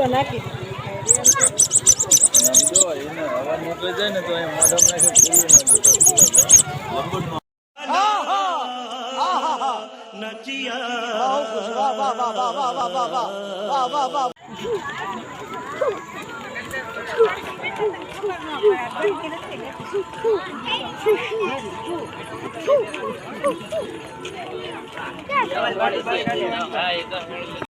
તો નાખી પૂરી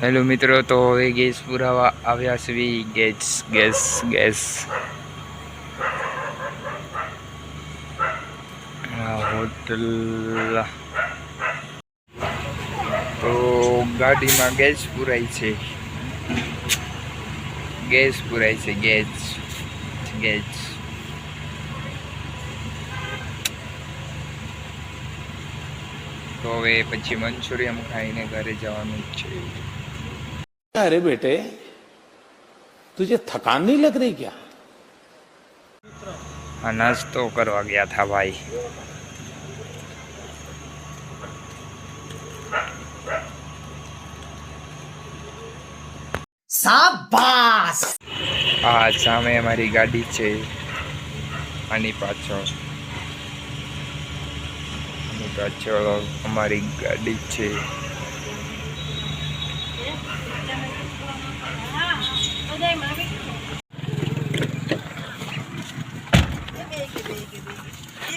હાલ મિત્રો, તો હવે ગેસ પુરાવા આવ્યા છે ગેસ ગેસ ગેસ. હોટલ. તો ગાડીમાં ગેસ પુરાય છે. ગેસ પુરાય છે ગેસ ગેસ. તો હવે પછી મંચુરિયમ ખાઈને ઘરે જવાનું છે. અરે બેટે તુજે થકાન નહીં લગ રહી ક્યાં? નાસ્તો કરવા ગયા હતા ભાઈ. શાબાશ આ સામે અમારી ગાડી છે આની પાછળ આની પાછળ અમારી ગાડી છે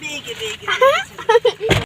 બે બે